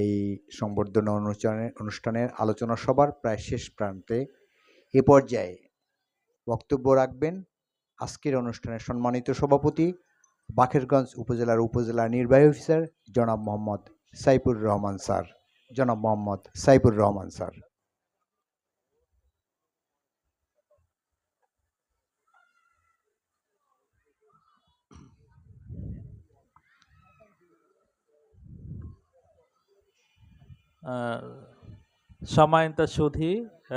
এই সংবর্ধনা অনুষ্ঠানের অনুষ্ঠানের আলোচনা সবার প্রায় শেষ প্রান্তে এ পর্যায়ে বক্তব্য রাখবেন আজকের অনুষ্ঠানের সম্মানিত সভাপতি বাখেরগঞ্জ উপজেলার উপজেলা নির্বাহী অফিসার জনাব মোহাম্মদ সাইফুর রহমান স্যার। জনাব মোহাম্মদ সাইফুর রহমান স্যার। আহ, সম্মানিত সুধী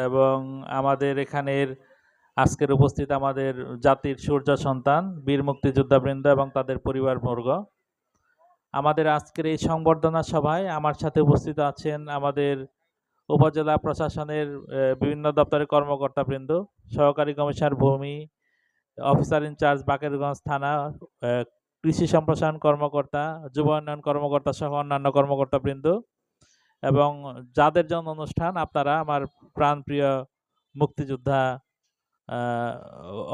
এবং আমাদের এখানের আজকের উপস্থিত আমাদের জাতির সূর্য সন্তান বীর মুক্তিযোদ্ধাবৃন্দ এবং তাদের পরিবারবর্গ আমাদের আজকের এই সংবর্ধনা সভায় আমার সাথে উপস্থিত আছেন আমাদের উপজেলা প্রশাসনের বিভিন্ন দপ্তরের কর্মকর্তাবৃন্দ সহকারী কমিশনার ভূমি অফিসার ইনচার্জ বাকেরগঞ্জ থানা কৃষি সম্প্রসারণ কর্মকর্তা যুব উন্নয়ন কর্মকর্তা সহ অন্যান্য কর্মকর্তাবৃন্দ এবং যাদের জন্য অনুষ্ঠান আপনারা আমার প্রাণপ্রিয় মুক্তিযোদ্ধা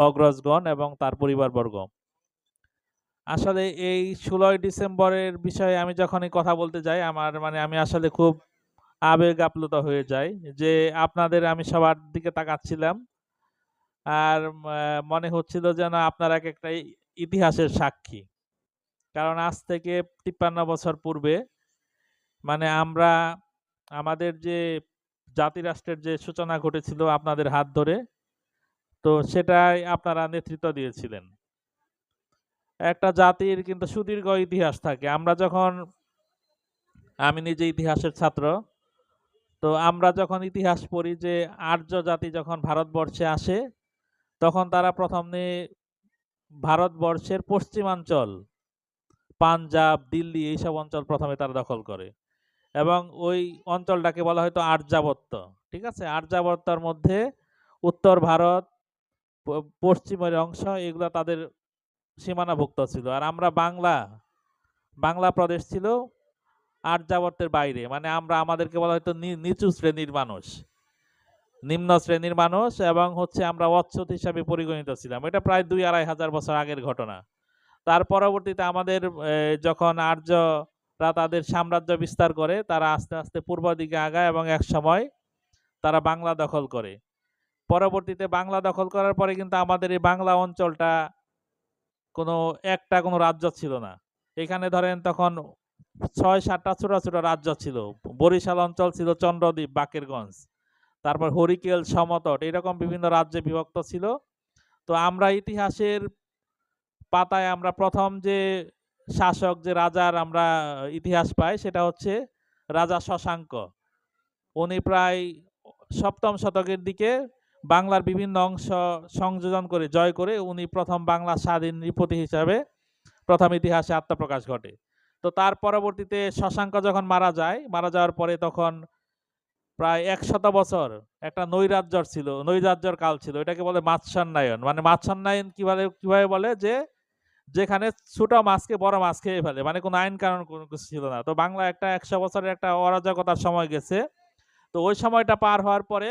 অগ্রজগণ এবং তার পরিবারবর্গ আসলে এই ষোলোই ডিসেম্বরের বিষয়ে আমি যখনই কথা বলতে যাই, আমার মানে আমি আসলে খুব আবেগ আপ্লুত হয়ে যাই যে আপনাদের আমি সবার দিকে তাকাচ্ছিলাম। আর মনে হচ্ছিল যেন আপনারা এক একটা ইতিহাসের সাক্ষী। কারণ আজ থেকে তিপ্পান্ন বছর পূর্বে মানে আমরা আমাদের যে জাতিরাষ্ট্রের যে সূচনা ঘটেছিল আপনাদের হাত ধরে, তো সেটাই আপনারা নেতৃত্ব দিয়েছিলেন। একটা জাতির কিন্তু সুদীর্ঘ ইতিহাস থাকে। আমরা যখন, আমি নিজে ইতিহাসের ছাত্র, তো আমরা যখন ইতিহাস পড়ি যে আর্য জাতি যখন ভারতবর্ষে আসে, তখন তারা প্রথমে ভারতবর্ষের পশ্চিমাঞ্চল, পাঞ্জাব, দিল্লি, এইসব অঞ্চল প্রথমে তারা দখল করে। এবং ওই অঞ্চলটাকে বলা হয়তো আর্যাবর্ত ঠিক আছে? আর্যাবর্তর মধ্যে উত্তর ভারত পশ্চিমের অংশ, এগুলো তাদের সীমানাভুক্ত ছিল। আর আমরা বাংলা বাংলা প্রদেশ ছিল আর্যাবর্তের বাইরে। মানে আমরা আমাদেরকে বলা হয়তো নিচু শ্রেণির মানুষ, নিম্ন শ্রেণির মানুষ এবং হচ্ছে আমরা অচ্ছুত হিসাবে পরিগণিত ছিলাম। এটা প্রায় দুই আড়াই হাজার বছর আগের ঘটনা। তার পরবর্তীতে আমাদের যখন যখন আর্যরা তাদের সাম্রাজ্য বিস্তার করে, তারা আস্তে আস্তে পূর্ব দিকে আগায় এবং এক সময় তারা বাংলা দখল করে। পরবর্তীতে বাংলা দখল করার পরে কিন্তু আমাদের এই বাংলা অঞ্চলটা কোনো, একটা কোনো রাজ্য ছিল না। এখানে ধরেন তখন ছয় সাতটা ছোট ছোটো রাজ্য ছিল। বরিশাল অঞ্চল ছিল চন্দ্রদ্বীপ, বাকেরগঞ্জ, তারপর হরিকেল, সমতট, এরকম বিভিন্ন রাজ্যে বিভক্ত ছিল। তো আমরা ইতিহাসের পাতায় আমরা প্রথম যে শাসক যে রাজার আমরা ইতিহাস পাই, সেটা হচ্ছে রাজা শশাঙ্ক। উনি প্রায় সপ্তম শতকের দিকে বাংলার বিভিন্ন অংশ সংযোজন করে, জয় করে উনি প্রথম বাংলা স্বাধীন নৃপতি হিসাবে প্রথম ইতিহাসে আত্মপ্রকাশ ঘটে। তো তার পরবর্তীতে শশাঙ্ক যখন মারা যায়, মারা যাওয়ার পরে তখন প্রায় একশত বছর একটা নৈরাজ্যর ছিল, নৈরাজ্যর কাল ছিল, এটাকে বলে মাৎস্যান্নায়ন মানে মাৎস্যান্নায়ন কীভাবে কীভাবে বলে যে যেখানে ছোট মাছকে বড় মাছ খেয়ে ফেলে মানে কোনো আইন কারণ কোনো কিছু ছিল না। তো বাংলা একটা একশো বছরের একটা অরাজকতার সময় গেছে। তো ওই সময়টা পার হওয়ার পরে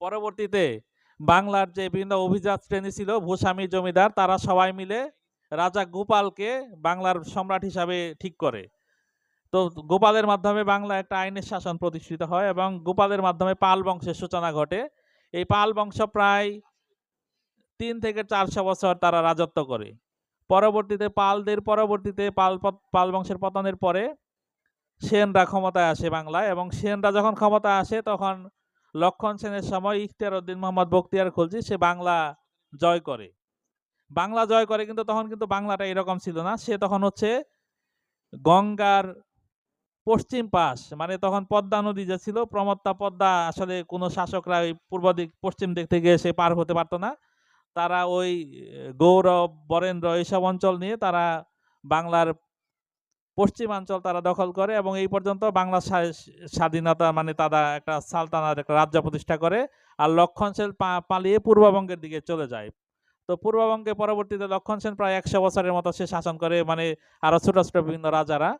পরবর্তীতে বাংলার যে বিভিন্ন অভিজাত শ্রেণি ছিল, ভূস্বামী জমিদার, তারা সবাই মিলে রাজা গোপালকে বাংলার সম্রাট হিসাবে ঠিক করে। তো গোপালের মাধ্যমে বাংলা একটা আইনের শাসন প্রতিষ্ঠিত হয় এবং গোপালের মাধ্যমে পাল বংশের সূচনা ঘটে। এই পাল বংশ প্রায় তিন থেকে চারশো বছর তারা রাজত্ব করে। পরবর্তীতে পালদের, পরবর্তীতে পাল পাল বংশের পতনের পরে সেনরা ক্ষমতায় আসে বাংলায় এবং সেনরা যখন ক্ষমতায় আসে তখন লক্ষণ সেনের সময় ইখতিয়ার উদ্দিন মোহাম্মদ বখতিয়ার খলজি, সে বাংলা জয় করে। বাংলা জয় করে কিন্তু তখন কিন্তু বাংলাটা এরকম ছিল না। সে তখন হচ্ছে গঙ্গার পশ্চিম পাশ মানে তখন পদ্মা নদী যে ছিল, প্রমত্তা পদ্মা আসলে কোনো শাসকরা ওই পূর্ব দিক, পশ্চিম দিক থেকে এসে পার হতে পারতো না। তারা ওই গৌরব, বরেন্দ্র এইসব অঞ্চল নিয়ে তারা বাংলার পশ্চিমাঞ্চল তারা দখল করে এবং এই পর্যন্ত বাংলা স্বাধীনতা মানে তারা একটা সালতানার একটা রাজ্য প্রতিষ্ঠা করে আর লক্ষণ সেন পালিয়ে পূর্ববঙ্গের দিকে চলে যায়। তো পূর্ববঙ্গে পরবর্তীতে লক্ষণ সেন প্রায় একশো বছরের মতো সে শাসন করে মানে আরও ছোট ছোট বিভিন্ন রাজারা।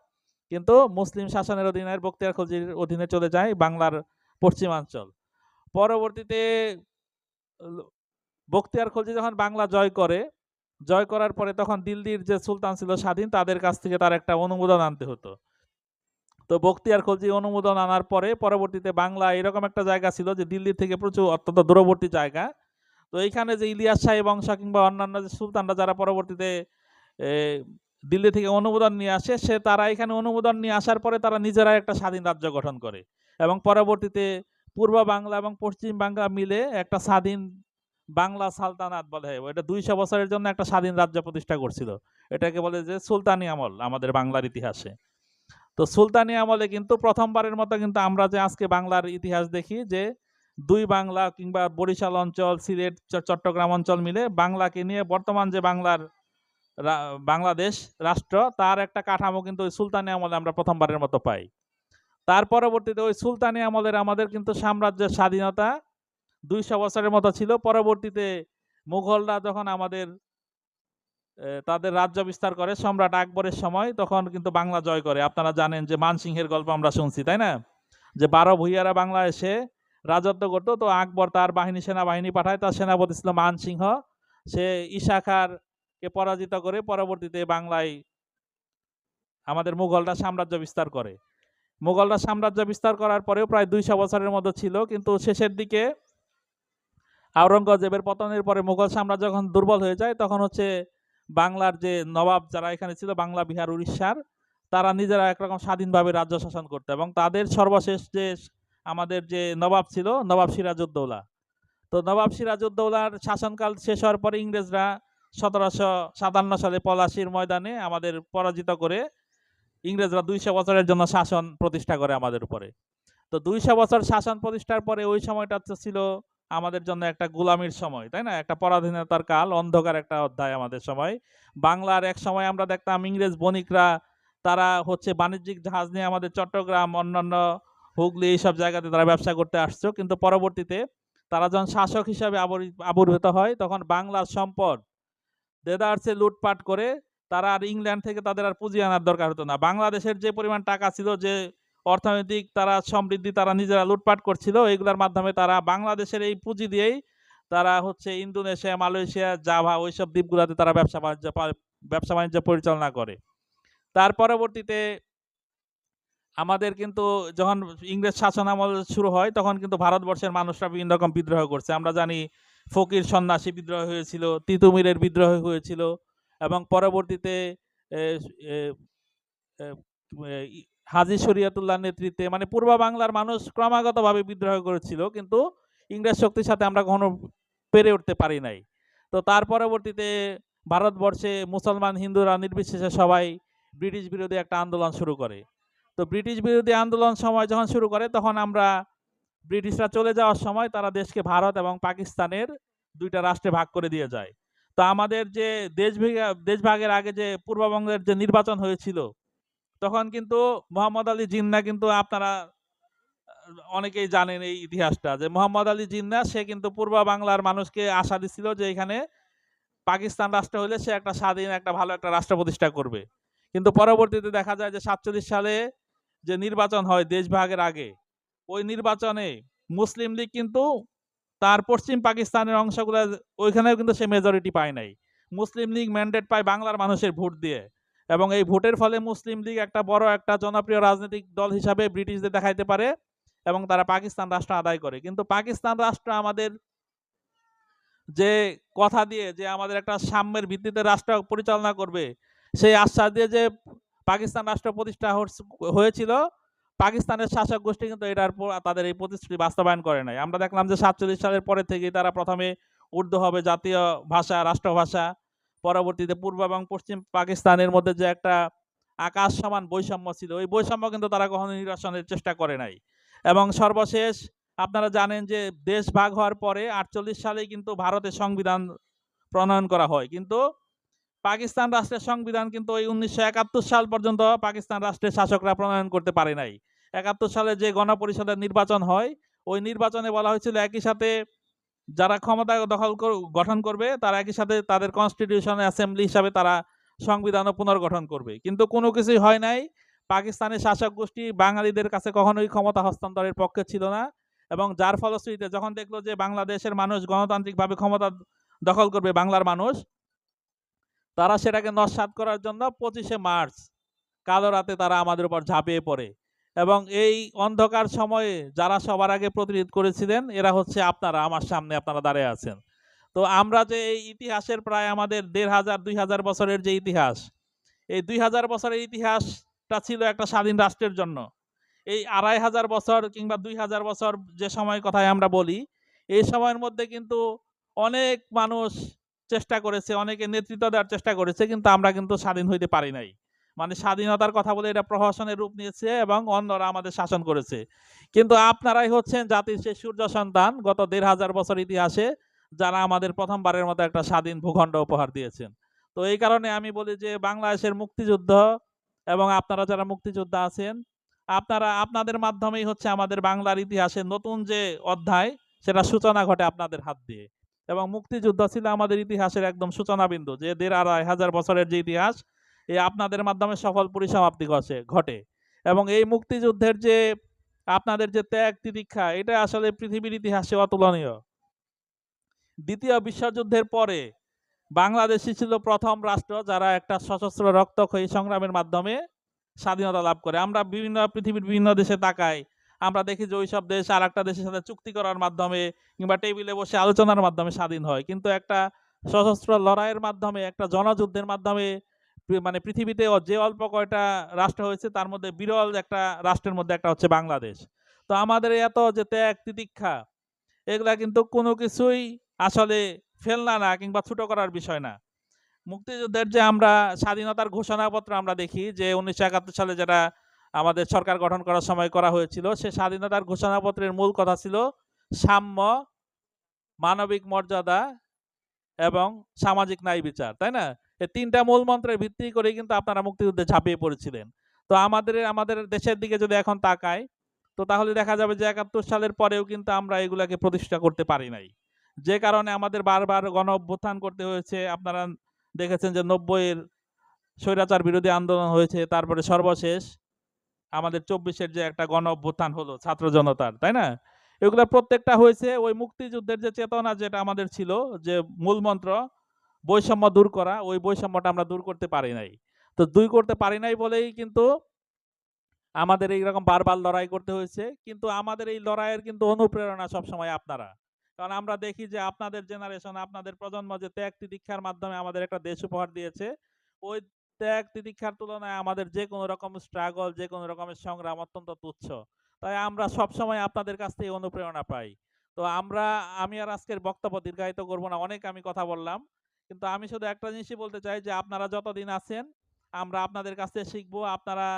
কিন্তু মুসলিম শাসনের অধীনে বক্তিয়ার খলজির অধীনে চলে যায় বাংলার পশ্চিমাঞ্চল। পরবর্তীতে বখতিয়ার খলজি যখন বাংলা জয় করে, জয় করার পরে তখন দিল্লির যে সুলতান ছিল স্বাধীন, তাদের কাছ থেকে তার একটা অনুমোদন আনতে হতো। তো বখতিয়ার খলজি অনুমোদন আনার পরে পরবর্তীতে বাংলা এরকম একটা জায়গা ছিল যে দিল্লি থেকে প্রচুর অত্যন্ত দূরবর্তী জায়গা। তো এইখানে যে ইলিয়াস শাহী বংশ কিংবা অন্যান্য যে সুলতানরা যারা পরবর্তীতে দিল্লি থেকে অনুমোদন নিয়ে আসে, সে তারা এখানে অনুমোদন নিয়ে আসার পরে তারা নিজেরাই একটা স্বাধীন রাজ্য গঠন করে। এবং পরবর্তীতে পূর্ব বাংলা এবং পশ্চিম বাংলা মিলে একটা স্বাধীন বাংলা সালতানাত বলে। এটা দুইশো বছরের জন্য একটা স্বাধীন রাজ্য প্রতিষ্ঠা করছিল। এটাকে বলে যে সুলতানি আমল আমাদের বাংলার ইতিহাসে। তো সুলতানি আমলে কিন্তু প্রথমবারের মতো কিন্তু আমরা যে আজকে বাংলার ইতিহাস দেখি যে দুই বাংলা কিংবা বরিশাল অঞ্চল, সিলেট চট্টগ্রাম অঞ্চল মিলে বাংলাকে নিয়ে বর্তমান যে বাংলার বাংলাদেশ রাষ্ট্র, তার একটা কাঠামো কিন্তু ওই সুলতানি আমলে আমরা প্রথমবারের মতো পাই। তার পরবর্তীতে ওই সুলতানি আমলের আমাদের কিন্তু সাম্রাজ্যের স্বাধীনতা দুইশো বছরের মতো ছিল। পরবর্তীতে মুঘলরা যখন আমাদের তাদের রাজ্য বিস্তার করে, সম্রাট আকবরের সময়, তখন কিন্তু বাংলা জয় করে। আপনারা জানেন যে মানসিংহের গল্প আমরা শুনছি, তাই না? যে বারো ভূইয়ারা বাংলা এসে রাজত্ব করতো, তো আকবর তার বাহিনী, সেনাবাহিনী পাঠায়, তার সেনাপতি ছিল মানসিংহ। সে ঈশা কে পরাজিত করে পরবর্তীতে বাংলায় আমাদের মুঘলরা সাম্রাজ্য বিস্তার করে। মুঘলরা সাম্রাজ্য বিস্তার করার পরেও প্রায় দুইশো বছরের মতো ছিল, কিন্তু শেষের দিকে আওরঙ্গজেবের পতনের পরে মুঘল সাম্রাজ্য যখন দুর্বল হয়ে যায়, তখন হচ্ছে বাংলার যে নবাব যারা এখানে ছিল, বাংলা, বিহার, উড়িষ্যার, তারা নিজেরা একরকম স্বাধীনভাবে রাজ্য শাসন করতো এবং তাদের সর্বশেষ যে আমাদের যে নবাব ছিল, নবাব সিরাজউদ্দৌলা। তো নবাব সিরাজউদ্দৌলার শাসনকাল শেষ হওয়ার পরে ইংরেজরা সতেরোশো সাতান্ন সালে পলাশির ময়দানে আমাদের পরাজিত করে ইংরেজরা দুইশো বছরের জন্য শাসন প্রতিষ্ঠা করে আমাদের উপরে। তো দুইশো বছর শাসন প্রতিষ্ঠার পরে ওই সময়টা ছিল আমাদের জন্য একটা গোলামির সময়, তাই না? একটা পরাধীনতার কাল, অন্ধকার একটা অধ্যায় আমাদের সময়। বাংলার এক সময় আমরা দেখতাম ইংরেজ বণিকরা, তারা হচ্ছে বাণিজ্যিক জাহাজ নিয়ে আমাদের চট্টগ্রাম, অন্যান্য হুগলি এইসব জায়গাতে তারা ব্যবসা করতে আসছো কিন্তু পরবর্তীতে তারা যখন শাসক হিসাবে আবরি- আবির্ভূত হয়, তখন বাংলার সম্পদ, দেদারসে লুটপাট করে তারা আর ইংল্যান্ড থেকে তাদের আর পুঁজি আনার দরকার হতো না। বাংলাদেশের যে পরিমাণ টাকা ছিল, যে অর্থনৈতিক তারা সমৃদ্ধি তারা নিজেরা লুটপাট করছিল, এগুলোর মাধ্যমে তারা বাংলাদেশের এই পুঁজি দিয়েই তারা হচ্ছে ইন্দোনেশিয়া, মালয়েশিয়া, জাভা ওইসব দ্বীপগুলোতে তারা ব্যবসা বাণিজ্য ব্যবসা বাণিজ্য পরিচালনা করে। তার পরবর্তীতে আমাদের কিন্তু যখন ইংরেজ শাসন আমল শুরু হয়, তখন কিন্তু ভারতবর্ষের মানুষরা বিভিন্ন রকম বিদ্রোহ করছে। আমরা জানি ফকির সন্ন্যাসী বিদ্রোহ হয়েছিল তিতুমিরের বিদ্রোহ হয়েছিল এবং পরবর্তীতে হাজী শরিয়াতুল্লাহর নেতৃত্বে মানে পূর্ব বাংলার মানুষ ক্রমাগতভাবে বিদ্রোহ করেছিল, কিন্তু ইংরেজ শক্তির সাথে আমরা কখনো পেরে উঠতে পারি নাই। তো তার পরবর্তীতে ভারতবর্ষে মুসলমান হিন্দুরা নির্বিশেষে সবাই ব্রিটিশ বিরোধী একটা আন্দোলন শুরু করে। তো ব্রিটিশ বিরোধী আন্দোলন সময় যখন শুরু করে, তখন আমরা ব্রিটিশরা চলে যাওয়ার সময় তারা দেশকে ভারত এবং পাকিস্তানের দুইটা রাষ্ট্রে ভাগ করে দিয়ে যায়। তো আমাদের যে দেশ ভাগা- দেশভাগের আগে যে পূর্ববঙ্গের যে নির্বাচন হয়েছিল তখন কিন্তু মোহাম্মদ আলী জিন্না কিন্তু আপনারা অনেকেই জানেন এই ইতিহাসটা যে মোহাম্মদ আলী জিন্না, সে কিন্তু পূর্ব বাংলার মানুষকে আশা দিছিল যে এখানে পাকিস্তান রাষ্ট্র হলে সে একটা স্বাধীন, একটা ভালো একটা রাষ্ট্র প্রতিষ্ঠা করবে। কিন্তু পরবর্তীতে দেখা যায় যে সাতচল্লিশ সালে যে নির্বাচন হয় দেশভাগের আগে, ওই নির্বাচনে মুসলিম লীগ কিন্তু তার পশ্চিম পাকিস্তানের অংশগুলো, ওইখানেও কিন্তু সে মেজরিটি পায় নাই। মুসলিম লীগ ম্যান্ডেট পায় বাংলার মানুষের ভোট দিয়ে। এবং এই ভোটের ফলে মুসলিম লীগ একটা বড় একটা জনপ্রিয় রাজনৈতিক দল হিসাবে ব্রিটিশদের দেখাইতে পারে এবং তারা পাকিস্তান রাষ্ট্র আদায় করে। কিন্তু পাকিস্তান রাষ্ট্র আমাদের যে কথা দিয়ে, যে আমাদের একটা সাম্যের ভিত্তিতে রাষ্ট্র পরিচালনা করবে, সেই আশ্বাস দিয়ে যে পাকিস্তান রাষ্ট্র প্রতিষ্ঠা হয়েছিল, পাকিস্তানের শাসক গোষ্ঠী কিন্তু এটার তাদের এই প্রতিশ্রুতি বাস্তবায়ন করে নাই। আমরা দেখলাম যে সাতচল্লিশ সালের পরে থেকেই তারা প্রথমে উর্দু হবে জাতীয় ভাষা, রাষ্ট্রভাষা পরবর্তীতে পূর্ব এবং পশ্চিম পাকিস্তানের মধ্যে যে একটা আকাশ সমান বৈষম্য ছিল ওই বৈষম্য কিন্তু তারা কখনো নিরসনের চেষ্টা করে নাই। এবং সর্বশেষ আপনারা জানেন যে দেশ ভাগ হওয়ার পরে আটচল্লিশ সালেই কিন্তু ভারতের সংবিধান প্রণয়ন করা হয়। কিন্তু পাকিস্তান রাষ্ট্রের সংবিধান কিন্তু ওই উনিশশো একাত্তর সাল পর্যন্ত পাকিস্তান রাষ্ট্রের শাসকরা প্রণয়ন করতে পারে নাই। একাত্তর সালে যে গণপরিষদের নির্বাচন হয়, ওই নির্বাচনে বলা হয়েছিল একই সাথে যারা ক্ষমতা দখল গঠন করবে, তারা একই সাথে তাদের কনস্টিটিউশন অ্যাসেম্বলি হিসাবে তারা সংবিধানও পুনর্গঠন করবে। কিন্তু কোনো কিছুই হয় নাই। পাকিস্তানের শাসক গোষ্ঠী বাঙালিদের কাছে কখনোই ক্ষমতা হস্তান্তরের পক্ষে ছিল না এবং যার ফলশ্রুতিতে যখন দেখল যে বাংলাদেশের মানুষ গণতান্ত্রিকভাবে ক্ষমতা দখল করবে বাংলার মানুষ, তারা সেটাকে নস্বাত করার জন্য পঁচিশে মার্চ, কালো রাতে তারা আমাদের উপর ঝাঁপিয়ে পড়ে। এবং এই অন্ধকার সময়ে যারা সবার আগে প্রতিরোধ করেছিলেন, এরা হচ্ছে আপনারা, আমার সামনে আপনারা দাঁড়িয়ে আছেন। তো আমরা যে এই ইতিহাসের প্রায় আমাদের দেড় হাজার, দুই হাজার বছরের যে ইতিহাস, এই দুই হাজার বছরের ইতিহাসটা ছিল একটা স্বাধীন রাষ্ট্রের জন্য। এই আড়াই হাজার বছর কিংবা দুই হাজার বছর যে সময় কথায় আমরা বলি, এই সময়ের মধ্যে কিন্তু অনেক মানুষ চেষ্টা করেছে, অনেকে নেতৃত্ব দেওয়ার চেষ্টা করেছে, কিন্তু আমরা কিন্তু স্বাধীন হইতে পারি নাই। মানে স্বাধীনতার কথা বলে এটা প্রহসনের রূপ নিয়েছে এবং অন্যরা আমাদের শাসন করেছে। কিন্তু আপনারাই হচ্ছেন জাতির সেই সূর্য সন্তান গত দেড় হাজার বছর ইতিহাসে, যারা আমাদের প্রথমবারের মতো একটা স্বাধীন ভূখণ্ড উপহার দিয়েছেন। তো এই কারণে আমি বলি যে বাংলাদেশের মুক্তিযুদ্ধ এবং আপনারা যারা মুক্তিযোদ্ধা আছেন, আপনারা, আপনাদের মাধ্যমেই হচ্ছে আমাদের বাংলার ইতিহাসের নতুন যে অধ্যায়, সেটা সূচনা ঘটে আপনাদের হাত দিয়ে। এবং মুক্তিযুদ্ধ ছিল আমাদের ইতিহাসের একদম সূচনা বিন্দু যে দেড় আড়াই হাজার বছরের যে ইতিহাস এই আপনাদের মাধ্যমে সফল পরিসমাপ্তি ঘটে ঘটে। এবং এই মুক্তিযুদ্ধের যে আপনাদের যে ত্যাগ তিতিক্ষা, এটা আসলে পৃথিবীর ইতিহাসে অতুলনীয়। দ্বিতীয় বিশ্বযুদ্ধের পরে বাংলাদেশই ছিল প্রথম রাষ্ট্র যারা একটা সশস্ত্র রক্তক্ষয়ী সংগ্রামের মাধ্যমে স্বাধীনতা লাভ করে। আমরা বিভিন্ন, পৃথিবীর বিভিন্ন দেশে তাকাই, আমরা দেখি যে ওইসব দেশ আর একটা দেশের সাথে চুক্তি করার মাধ্যমে কিংবা টেবিলে বসে আলোচনার মাধ্যমে স্বাধীন হয়। কিন্তু একটা সশস্ত্র লড়াইয়ের মাধ্যমে, একটা জনযুদ্ধের মাধ্যমে মানে পৃথিবীতে যে অল্প কয়টা রাষ্ট্র হয়েছে, তার মধ্যে বিরল একটা রাষ্ট্রের মধ্যে একটা হচ্ছে বাংলাদেশ। তো আমাদের এত যে ত্যাগ, তিতিক্ষা, এগুলা কিন্তু কোনো কিছুই আসলে ফেলনা না কিংবা ছোট করার বিষয় না। মুক্তিযুদ্ধের যে আমরা স্বাধীনতার ঘোষণাপত্র আমরা দেখি যে উনিশশো একাত্তর সালে যেটা আমাদের সরকার গঠন করার সময় করা হয়েছিল, সে স্বাধীনতার ঘোষণাপত্রের মূল কথা ছিল সাম্য, মানবিক মর্যাদা এবং সামাজিক ন্যায় বিচার, তাই না? এই তিনটা মূল মন্ত্রের ভিত্তি করে কিন্তু আপনারা মুক্তিযুদ্ধে ঝাঁপিয়ে পড়েছিলেন। তো আমাদের আমাদের দেশের দিকে যদি এখন তাকায়, তো তাহলে দেখা যাবে যে একাত্তর সালের পরেও কিন্তু আমরা এগুলাকে প্রতিষ্ঠা করতে পারি নাই। যে কারণে আমাদের বারবার গণ অভ্যুত্থান করতে হয়েছে। আপনারা দেখেছেন যে নব্বইয়ের স্বৈরাচার বিরোধী আন্দোলন হয়েছে, তারপরে সর্বশেষ আমাদের চব্বিশের যে একটা গণ অভ্যুত্থান হলো, ছাত্র জনতার, তাই না? এগুলো প্রত্যেকটা হয়েছে। ওই মুক্তিযুদ্ধের যে চেতনা যেটা আমাদের ছিল, যে মূল মন্ত্র বৈষম্য দূর করা, ওই বৈষম্যটা আমরা দূর করতে পারি নাই। তো দূর করতে পারি নাই বলেই কিন্তু আমাদের এইরকম বারবার লড়াই করতে হয়েছে। কিন্তু আমাদের এই লড়াইয়ের কিন্তু অনুপ্রেরণা সবসময় আপনারা। কারণ আমরা দেখি যে আপনাদের জেনারেশন আপনাদের প্রজন্ম যে ত্যাগ তিতিক্ষার মাধ্যমে আমাদের একটা দেশ উপহার দিয়েছে, ওই ত্যাগ তিতিক্ষার তুলনায় আমাদের যে কোনো রকম স্ট্রাগল যে কোনো রকমের সংগ্রাম অত্যন্ত তুচ্ছ। তাই আমরা সবসময় আপনাদের কাছ থেকে অনুপ্রেরণা পাই। তো আমরা, আমি আর আজকের বক্তব্য দীর্ঘায়িত করব না, অনেক আমি কথা বললাম। কিন্তু আমি শুধু একটা জিনিসই বলতে চাই যে, আপনারা যতদিন আছেন, আমরা আপনাদের কাছ থেকে শিখব, আপনারা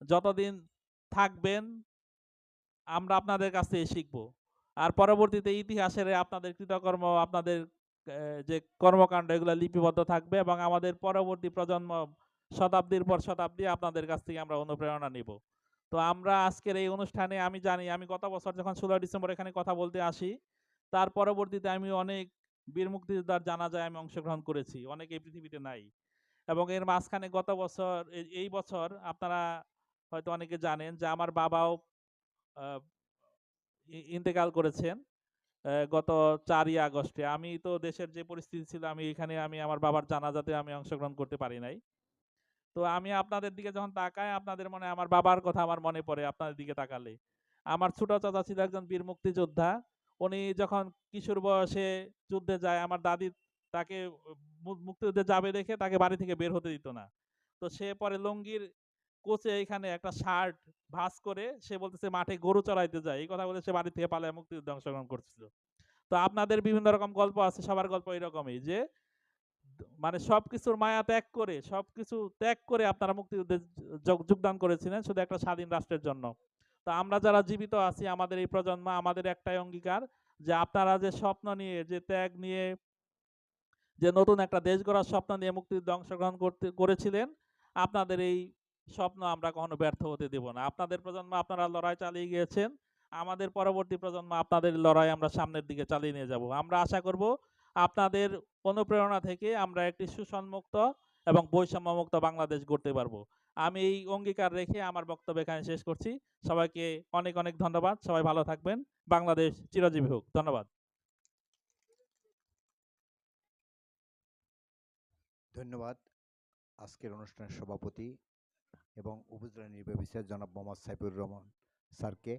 যতদিন থাকবেন, আমরা আপনাদের কাছ থেকে শিখব। আর পরবর্তীতে ইতিহাসের আপনাদের কৃতকর্ম, আপনাদের যে কর্মকাণ্ড, এগুলো লিপিবদ্ধ থাকবে এবং আমাদের পরবর্তী প্রজন্ম শতাব্দীর পর শতাব্দী আপনাদের কাছ থেকে আমরা অনুপ্রেরণা নিব। তো আমরা আজকের এই অনুষ্ঠানে আমি জানি, আমি গত বছর যখন ষোলো ডিসেম্বর এখানে কথা বলতে আসি, তার পরবর্তীতে আমি অনেক বীর মুক্তিযোদ্ধার জানাজায় আমি অংশগ্রহণ করেছি। অনেক এই পৃথিবীতে নাই। এবং এর মাঝখানে গত বছর এই- বছর আপনারা হয়তো অনেকে জানেন যে আমার বাবাও ইন্তেকাল করেছেন গত চারই আগস্টে। আমি তো দেশের যে পরিস্থিতি ছিল, আমি এখানে আমি আমার বাবার জানাজাতে আমি অংশগ্রহণ করতে পারি নাই। তো আমি আপনাদের দিকে যখন তাকাই, আপনাদের মনে, আমার বাবার কথা আমার মনে পড়ে আপনাদের দিকে তাকালে। আমার ছোট চাচা ছিল একজন বীর মুক্তিযোদ্ধা। উনি যখন কিশোর বয়সে যুদ্ধে যায়, আমার দাদি তাকে মুক্তিযুদ্ধে যাবে দেখে তাকে বাড়ি থেকে বের হতে দিত না। তো সে পরে লুঙ্গির কোচে এখানে একটা শার্ট ভাঁজ করে সে বলতেছে, মাঠে গরু চড়াইতে যায়। এই কথা বলে সে বাড়ি থেকে পালায়, মুক্তিযুদ্ধে অংশগ্রহণ করছিল। তো আপনাদের বিভিন্ন রকম গল্প আছে, সবার গল্প এরকমই যে মানে সবকিছুর মায়া ত্যাগ করে, সবকিছু ত্যাগ করে আপনারা মুক্তিযুদ্ধে যোগ- যোগদান করেছিলেন শুধু একটা স্বাধীন রাষ্ট্রের জন্য। তো আমরা যারা জীবিত আছি, আমাদের এই প্রজন্ম আমাদের একটাই অঙ্গীকার যে আপনারা যে স্বপ্ন নিয়ে, যে ত্যাগ নিয়ে, যে নতুন একটা দেশ গড়ার স্বপ্ন নিয়ে মুক্তিযুদ্ধে অংশগ্রহণ করতে, করেছিলেন, আপনাদের এই স্বপ্ন আমরা কখনো ব্যর্থ হতে দেব না। আপনাদের প্রজন্ম আপনারা লড়াই চালিয়ে গিয়েছেন, আমাদের পরবর্তী প্রজন্ম আপনাদের লড়াই আমরা সামনের দিকে চালিয়ে নিয়ে যাব। আমরা আশা করব আপনাদের অনুপ্রেরণা থেকে আমরা একটি সুসন্মুক্ত এবং বৈষম্যমুক্ত বাংলাদেশ গড়তে পারব। আমি এই অঙ্গীকার রেখে আমার বক্তব্য এখানে শেষ করছি। সবাইকে অনেক অনেক ধন্যবাদ। সবাই ভালো থাকবেন। বাংলাদেশ চিরজীবী হোক। ধন্যবাদ। ধন্যবাদ আজকের অনুষ্ঠানের সভাপতি এবং উপজেলা নির্বাহী অফিসার জনাব মোহাম্মদ সাইফুর রহমান স্যারকে।